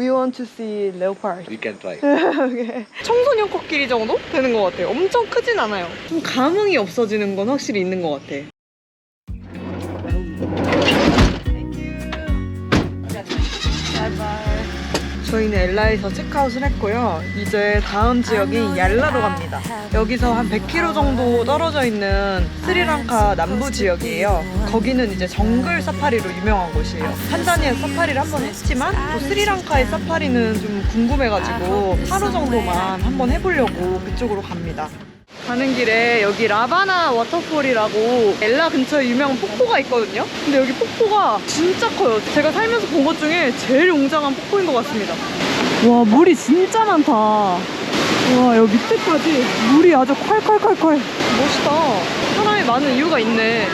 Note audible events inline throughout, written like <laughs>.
We want to see leopard. We can try. <laughs> 오케이. 청소년 코끼리 정도 되는 것 같아요. 엄청 크진 않아요. 좀 감흥이 없어지는 건 확실히 있는 것 같아. 저희는 엘라에서 체크아웃을 했고요. 이제 다음 지역인 얄라로 갑니다. 여기서 한 100km 정도 떨어져 있는 스리랑카 남부 지역이에요. 거기는 이제 정글 사파리로 유명한 곳이에요. 탄자니아 사파리를 한 번 했지만 또 스리랑카의 사파리는 좀 궁금해가지고 하루 정도만 한번 해보려고 그쪽으로 갑니다. 가는 길에 여기 라바나 워터폴이라고 엘라 근처에 유명한 폭포가 있거든요. 근데 여기 폭포가 진짜 커요. 제가 살면서 본 것 중에 제일 웅장한 폭포인 것 같습니다. 와, 물이 진짜 많다. 와, 여기 밑에까지 물이 아주 콸콸콸콸. 멋있다. 사람이 많은 이유가 있네.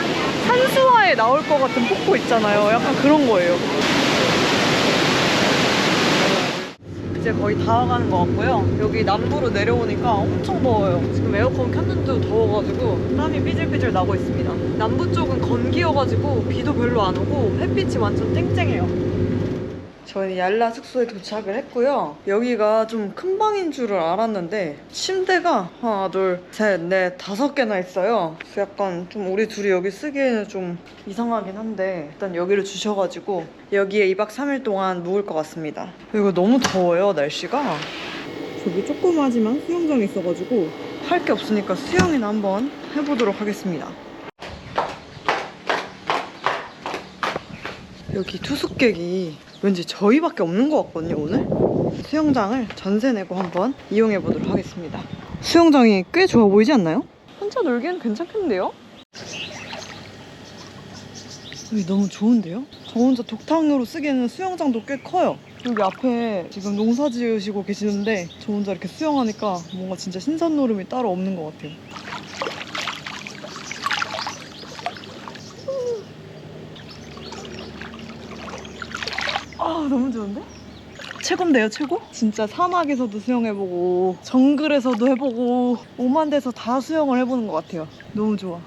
산수화에 나올 것 같은 폭포 있잖아요. 약간 그런 거예요. 이제 거의 다 와가는 것 같고요. 여기 남부로 내려오니까 엄청 더워요. 지금 에어컨 켰는데도 더워가지고 땀이 삐질삐질 나고 있습니다. 남부 쪽은 건기여가지고 비도 별로 안 오고 햇빛이 완전 쨍쨍해요. 저희는 얄라 숙소에 도착을 했고요. 여기가 좀 큰 방인 줄을 알았는데 침대가 하나, 둘, 셋, 넷, 다섯 개나 있어요. 그래서 약간 좀 우리 둘이 여기 쓰기에는 좀 이상하긴 한데 일단 여기를 주셔가지고 여기에 2박 3일 동안 묵을 것 같습니다. 이거 너무 더워요, 날씨가. 저기 조그마지만 수영장이 있어가지고 할 게 없으니까 수영이나 한번 해보도록 하겠습니다. 여기 투숙객이 왠지 저희밖에 없는 것 같거든요 오늘 수영장을 전세 내고 한번 이용해 보도록 하겠습니다 수영장이 꽤 좋아 보이지 않나요? 혼자 놀기엔 괜찮겠는데요? 여기 너무 좋은데요? 저 혼자 독탕으로 쓰기에는 수영장도 꽤 커요 여기 앞에 지금 농사 지으시고 계시는데 저 혼자 이렇게 수영하니까 뭔가 진짜 신선 노름이 따로 없는 것 같아요 너무 좋은데? 최고인데요 최고? 진짜 사막에서도 수영해보고 정글에서도 해보고 오만 데서 다 수영을 해보는 것 같아요. 너무 좋아.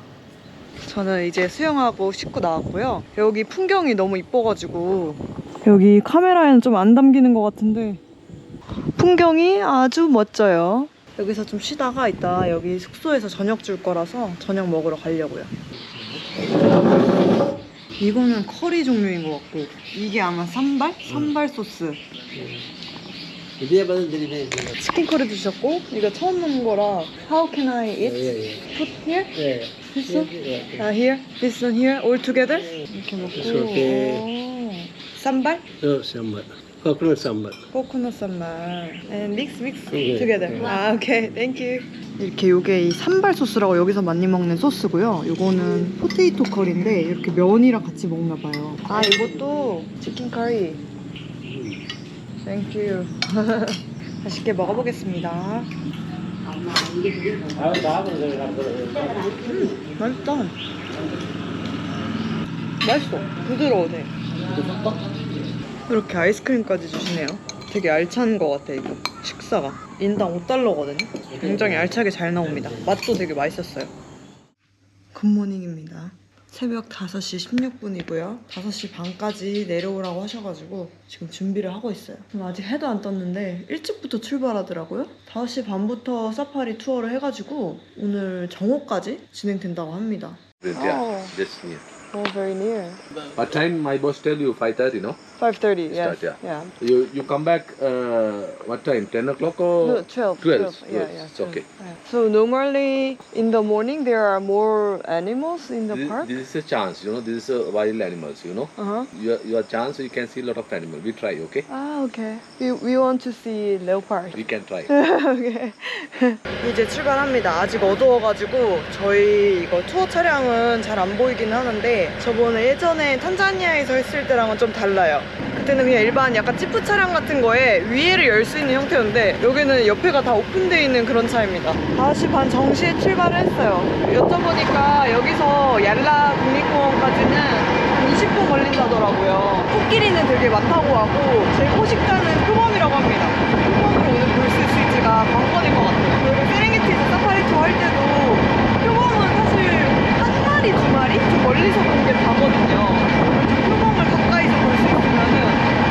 저는 이제 수영하고 씻고 나왔고요. 여기 풍경이 너무 이뻐가지고 여기 카메라에는 좀 안 담기는 것 같은데 풍경이 아주 멋져요. 여기서 좀 쉬다가 이따 여기 숙소에서 저녁 줄 거라서 저녁 먹으러 가려고요 이거는 커리 종류인 것 같고 이게 아마 산발? 산발 소스 ni. 치킨 커리 주셨고 이거 처음 먹는 거라 How can I eat? Put here? Ya. This one? 아 here? This one here? All together? 이렇게 먹고. 오. 산발? Oh, sambar. Coconut. 코코넛 산발 And mix mix Okay. together. 아 오케이 땡큐 이렇게 요게 이 산발 소스라고 여기서 많이 먹는 소스고요. 요거는 포테이토 커리인데 이렇게 면이랑 같이 먹나 봐요. 아 이것도 치킨 커리 땡큐 맛있게 먹어보겠습니다. 맛있다. 맛있어 부드러워 돼 이렇게 아이스크림까지 주시네요. 되게 알찬 것 같아 이거 식사가 인당 5달러거든요. 굉장히 알차게 잘 나옵니다. 맛도 되게 맛있었어요. 굿모닝입니다. 새벽 5시 16분이고요. 5시 반까지 내려오라고 하셔가지고 지금 준비를 하고 있어요. 아직 해도 안 떴는데 일찍부터 출발하더라고요. 5시 반부터 사파리 투어를 해가지고 오늘 정오까지 진행된다고 합니다. Yeah, Oh. Oh, very near. What time my boss tell you? 5.30, no? 5:30. Yes. Start, yeah. Yeah. You you come back, uh, what time? 10 o'clock or? No, 12. 12. 12. Yeah, 12. yeah. It's 12. okay. Yeah. So normally in the morning there are more animals in the This, park. this is a chance, you know, this is a wild animals, you know. Uh-huh. Your, your chance, you can see a lot of animals. We try, okay? Ah, okay. We, we want to see leopard. We can try. okay. 이제 출발합니다. 아직 어두워가지고 저희 이거 투어 차량은 잘 안 보이긴 하는데 저번에 예전에 탄자니아에서 했을 때랑은 좀 달라요. 그때는 그냥 일반 약간 지프 차량 같은 거에 위에를 열 수 있는 형태였는데 여기는 옆에가 다 오픈되어 있는 그런 차입니다. 5시 반 정시에 출발을 했어요. 여쭤보니까 여기서 얄라 국립공원까지는 한 20분 걸린다더라고요. 코끼리는 되게 많다고 하고 제 호식자는 표범이라고 합니다. 표범으로 오늘 볼 수 있을지가 관건일 것 같아요. 그리고 세렝게티에서 사파리 투어 할 때도 표범은 사실 한 마리, 두 마리? 좀 멀리서 보는 게 다거든요. 좀 표범을 가까이서 볼 수 있으면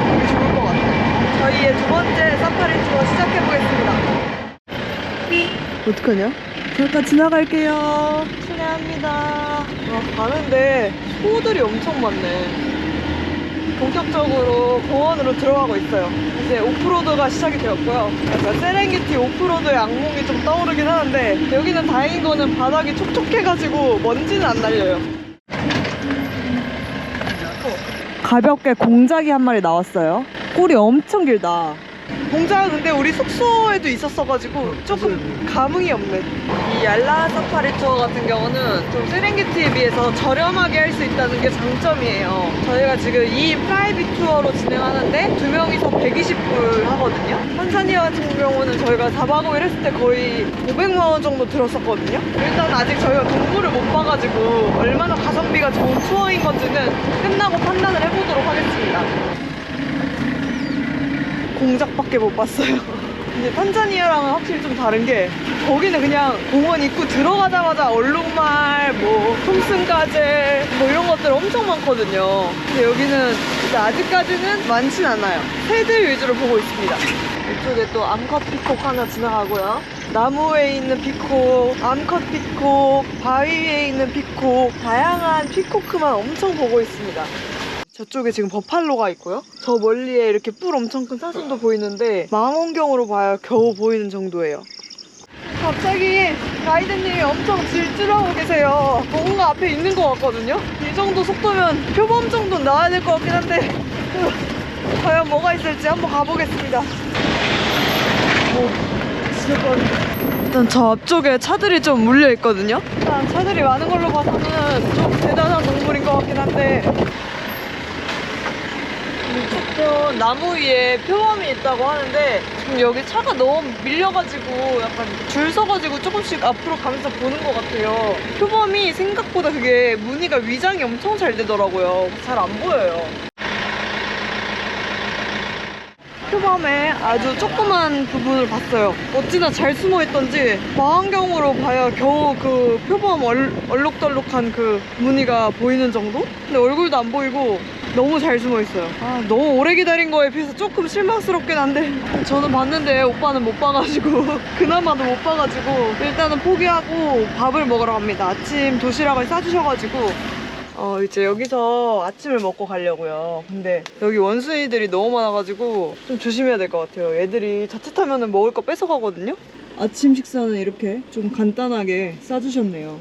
되게 좋을 것 같아요. 저희의 우리의 두 번째 사파리 투어 시작해 보겠습니다. 어떡하냐? 잠깐 지나갈게요. 실례합니다. 와, 가는데 소들이 엄청 많네. 본격적으로 공원으로 들어가고 있어요. 이제 오프로드가 시작이 되었고요. 약간 세렝게티 오프로드의 악몽이 좀 떠오르긴 하는데 여기는 다행인 거는 바닥이 촉촉해가지고 먼지는 안 날려요. 가볍게 공작이 한 마리 나왔어요. 꼬리 엄청 길다. 공작은 근데 우리 숙소에도 있었어가지고 조금 감흥이 없네. 이 얄라 사파리 투어 같은 경우는 좀 세렝게티에 비해서 저렴하게 할 수 있다는 게 장점이에요. 저희가 지금 이 프라이빗 투어로 진행하는데 두 명이서 120불 하거든요. 탄자니아 같은 경우는 저희가 4박 5일 했을 때 거의 500만 원 정도 들었었거든요. 일단 아직 저희가 동물을 못 봐가지고 얼마나 가성비가 좋은 투어인 건지는 끝나고 판단을 해보도록 하겠습니다. 공작밖에 못 봤어요. <laughs> 이제 탄자니아랑은 확실히 좀 다른 게 거기는 그냥 공원 입구 들어가자마자 얼룩말, 뭐 톰슨가젤 뭐 이런 것들 엄청 많거든요. 근데 여기는 아직까지는 많진 않아요. 새들 위주로 보고 있습니다. 이쪽에 또 암컷 피콕 하나 지나가고요. 나무에 있는 피콕, 암컷 피콕, 바위 위에 있는 피콕, 다양한 피코크만 엄청 보고 있습니다. 저쪽에 지금 버팔로가 있고요. 저 멀리에 이렇게 뿔 엄청 큰 사슴도 보이는데 망원경으로 봐야 겨우 보이는 정도예요. 갑자기 가이드님이 엄청 질주하고 계세요. 뭔가 앞에 있는 것 같거든요. 이 정도 속도면 표범 정도 나와야 될 것 같긴 한데 어, <laughs> 과연 뭐가 있을지 한번 가보겠습니다. 오, 진짜 빠르다. 일단 저 앞쪽에 차들이 좀 물려 있거든요. 일단 차들이 많은 걸로 봐서는 좀 대단한 동물인 것 같긴 한데 이쪽도 나무 위에 표범이 있다고 하는데 지금 여기 차가 너무 밀려가지고 약간 줄 서가지고 조금씩 앞으로 가면서 보는 것 같아요. 표범이 생각보다 그게 무늬가 위장이 엄청 잘 되더라고요. 잘 안 보여요. 표범의 아주 조그만 부분을 봤어요. 어찌나 잘 숨어 있던지 망원경으로 봐야 겨우 그 표범 얼, 얼룩덜룩한 그 무늬가 보이는 정도? 근데 얼굴도 안 보이고 너무 잘 숨어 있어요. 아, 너무 오래 기다린 거에 비해서 조금 실망스럽긴 한데 <laughs> 저는 봤는데 오빠는 못 봐가지고 <laughs> 그나마도 못 봐가지고 일단은 포기하고 밥을 먹으러 갑니다. 아침 도시락을 싸주셔가지고 어 이제 여기서 아침을 먹고 가려고요. 근데 여기 원숭이들이 너무 많아가지고 좀 조심해야 될 것 같아요. 애들이 자칫하면 먹을 거 뺏어가거든요. 아침 식사는 이렇게 좀 간단하게 싸주셨네요.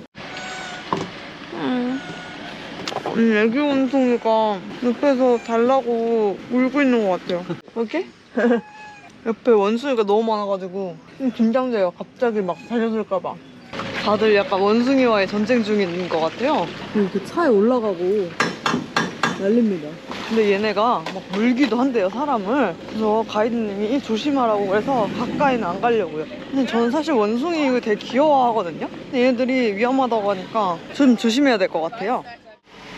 음, 애기 원숭이가 옆에서 달라고 울고 있는 것 같아요. 이렇게? <laughs> 옆에 원숭이가 너무 많아가지고 좀 긴장돼요. 갑자기 막 달려들까봐. 다들 약간 원숭이와의 전쟁 중인 것 같아요. 이렇게 차에 올라가고 난립니다. 근데 얘네가 막 물기도 한대요, 사람을. 그래서 가이드님이 조심하라고 그래서 가까이는 안 가려고요. 근데 저는 사실 원숭이 되게 귀여워하거든요. 근데 얘네들이 위험하다고 하니까 좀 조심해야 될 것 같아요.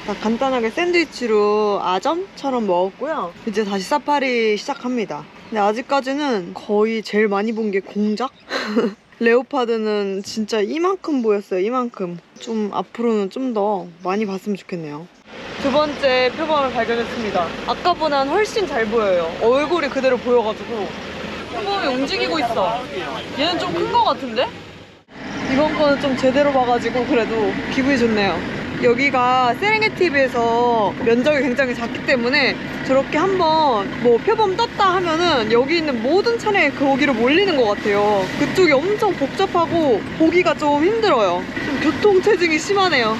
자, 간단하게 샌드위치로 아점처럼 먹었고요. 이제 다시 사파리 시작합니다. 근데 아직까지는 거의 제일 많이 본 게 공작? <laughs> 레오파드는 진짜 이만큼 보였어요, 이만큼. 좀 앞으로는 좀 더 많이 봤으면 좋겠네요. 두 번째 표범을 발견했습니다. 아까보단 훨씬 잘 보여요. 얼굴이 그대로 보여가지고. 표범이 움직이고 있어. 얘는 좀큰거 같은데? 이번 거는 좀 제대로 봐가지고 그래도 기분이 좋네요. 여기가 세렝게티비에서 면적이 굉장히 작기 때문에 저렇게 한번 뭐 표범 떴다 하면은 여기 있는 모든 차량이 거기로 몰리는 것 같아요. 그쪽이 엄청 복잡하고 보기가 좀 힘들어요. 좀 교통체증이 심하네요.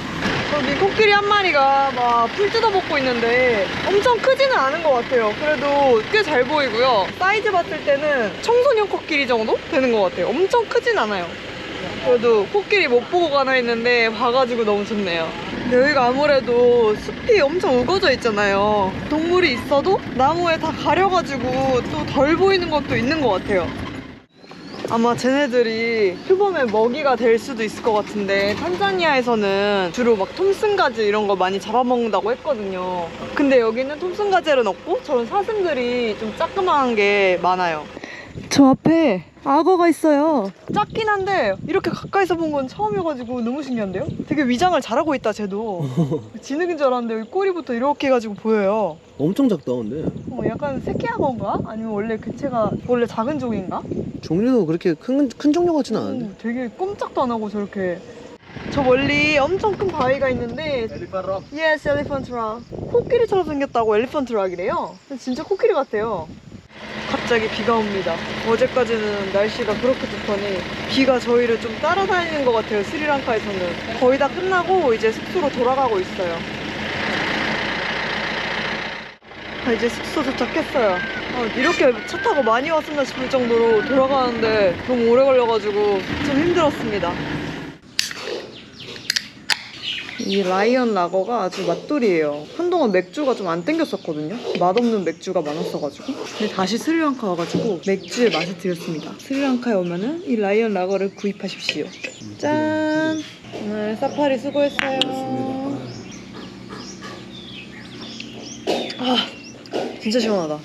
여기 코끼리 한 마리가 막 풀 뜯어먹고 있는데 엄청 크지는 않은 것 같아요. 그래도 꽤 잘 보이고요. 사이즈 봤을 때는 청소년 코끼리 정도 되는 것 같아요. 엄청 크진 않아요. 그래도 코끼리 못 보고 가나 했는데 봐가지고 너무 좋네요. 여기가 아무래도 숲이 엄청 우거져 있잖아요. 동물이 있어도 나무에 다 가려가지고 또 덜 보이는 것도 있는 것 같아요. 아마 쟤네들이 표범의 먹이가 될 수도 있을 것 같은데 탄자니아에서는 주로 막 톰슨가지 이런 거 많이 잡아먹는다고 했거든요. 근데 여기는 톰슨가젤은 없고 저런 사슴들이 좀 짜끄만한 게 많아요. 저 앞에 악어가 있어요. 작긴 한데 이렇게 가까이서 본 건 처음이어가지고 너무 신기한데요? 되게 위장을 잘하고 있다 쟤도. <laughs> 진흙인 줄 알았는데 여기 꼬리부터 이렇게 해가지고 보여요. 엄청 작다 근데 어, 약간 새끼한 건가? 아니면 원래 개체가 원래 작은 종인가? 종류도 그렇게 큰, 큰 종류 같진 않은데 오, 되게 꼼짝도 안 하고 저렇게. 저 멀리 엄청 큰 바위가 있는데 rock. Yes, rock. 코끼리처럼 생겼다고 엘리펀트 락이래요. 근데 진짜 코끼리 같아요. 갑자기 비가 옵니다. 어제까지는 날씨가 그렇게 좋더니 비가 저희를 좀 따라다니는 것 같아요. 스리랑카에서는. 거의 다 끝나고 이제 숙소로 돌아가고 있어요. 아, 이제 숙소 도착했어요. 아, 이렇게 차 타고 많이 왔었나 싶을 정도로 돌아가는데 너무 오래 걸려가지고 좀 힘들었습니다. 이 라이언 라거가 아주 맛돌이에요. 한동안 맥주가 좀 안 땡겼었거든요. 맛없는 맥주가 많았어가지고. 근데 다시 스리랑카 와가지고 맥주의 맛을 들였습니다. 스리랑카에 오면은 이 라이언 라거를 구입하십시오. 짠! 오늘 사파리 수고했어요. 아, 진짜 시원하다.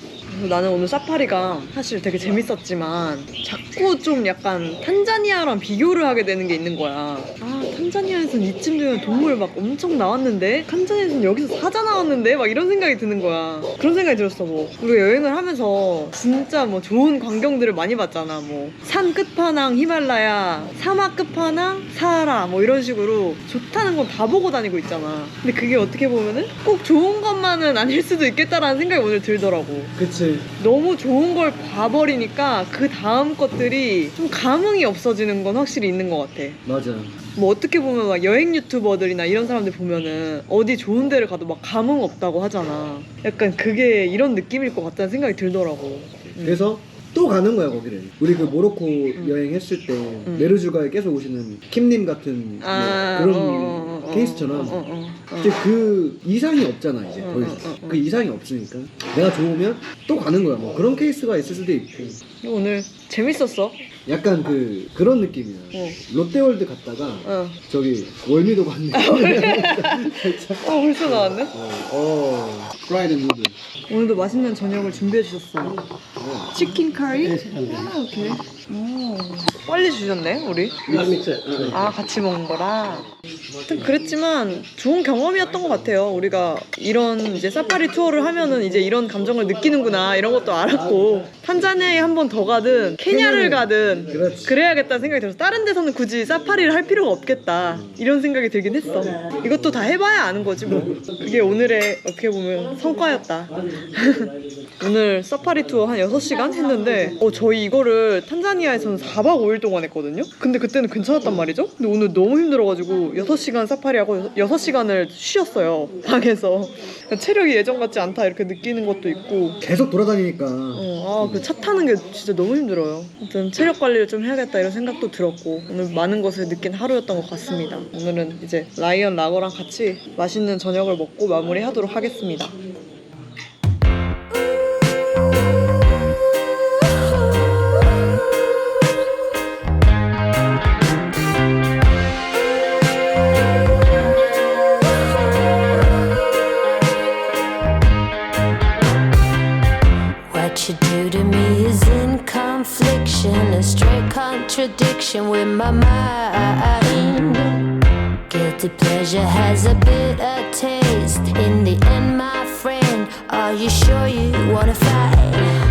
나는 오늘 사파리가 사실 되게 재밌었지만 자꾸 좀 약간 탄자니아랑 비교를 하게 되는 게 있는 거야. 아, 탄자니아에선 이쯤 되면 동물 막 엄청 나왔는데 탄자니아에선 여기서 사자 나왔는데 막 이런 생각이 드는 거야. 그런 생각이 들었어. 뭐 우리가 여행을 하면서 진짜 뭐 좋은 광경들을 많이 봤잖아. 뭐 산 끝판왕 히말라야, 사막 끝판왕 사하라 뭐 이런 식으로 좋다는 건 다 보고 다니고 있잖아. 근데 그게 어떻게 보면은 꼭 좋은 것만은 아닐 수도 있겠다라는 생각이 오늘 들더라고. 그치. 너무 좋은 걸 봐버리니까 그 다음 것들이 좀 감흥이 없어지는 건 확실히 있는 것 같아. 맞아. 뭐 어떻게 보면 막 여행 유튜버들이나 이런 사람들 보면은 어디 좋은 데를 가도 막 감흥 없다고 하잖아. 약간 그게 이런 느낌일 것 같다는 생각이 들더라고. 음. 그래서 또 가는 거야 거기를 우리 그 모로코 여행했을 때 메르주가에 계속 오시는 킴님 같은 뭐 그런 어, 어, 어, 케이스처럼 어, 어, 어. 이제 그 이상이 없잖아 이제 어, 더 어, 이상 어, 어. 그 이상이 없으니까 내가 좋으면 또 가는 거야 뭐 그런 케이스가 있을 수도 있고 오늘 재밌었어. 약간 그 그런 느낌이야 어. 롯데월드 갔다가 어. 저기 월미도 갔네 <laughs> 어 벌써 나왔네. 어 프라이드 누드 오늘도 맛있는 저녁을 준비해 주셨어요. 치킨 카리? 아, 오케이. 오, 빨리 주셨네, 우리. 아, 같이 먹는 거라. 하여튼 그랬지만 좋은 경험이었던 것 같아요. 우리가 이런 이제 사파리 투어를 하면은 이제 이런 감정을 느끼는구나 이런 것도 알았고 탄자니아에 한 번 더 가든 케냐를 가든. 그래야겠다는 생각이 들어서 다른 데서는 굳이 사파리를 할 필요가 없겠다 이런 생각이 들긴 했어. 이것도 다 해봐야 아는 거지 뭐. 그게 오늘의 어떻게 보면 성과였다. <laughs> 오늘 사파리 투어 한 6시간 했는데 어, 저희 이거를 탄자니아 에서는 4박 5일 동안 했거든요. 근데 그때는 괜찮았단 말이죠. 근데 오늘 너무 힘들어가지고 6시간 사파리하고 6시간을 쉬었어요. 방에서. 체력이 예전 같지 않다 이렇게 느끼는 것도 있고 계속 돌아다니니까 어, 아, 그 차 타는 게 진짜 너무 힘들어요. 아무튼 체력 관리를 좀 해야겠다 이런 생각도 들었고 오늘 많은 것을 느낀 하루였던 것 같습니다. 오늘은 이제 라이언 라거랑 같이 맛있는 저녁을 먹고 마무리하도록 하겠습니다. You to me is in confliction, a straight contradiction with my mind. Guilty pleasure has a bitter taste. In the end, my friend, are you sure you wanna fight?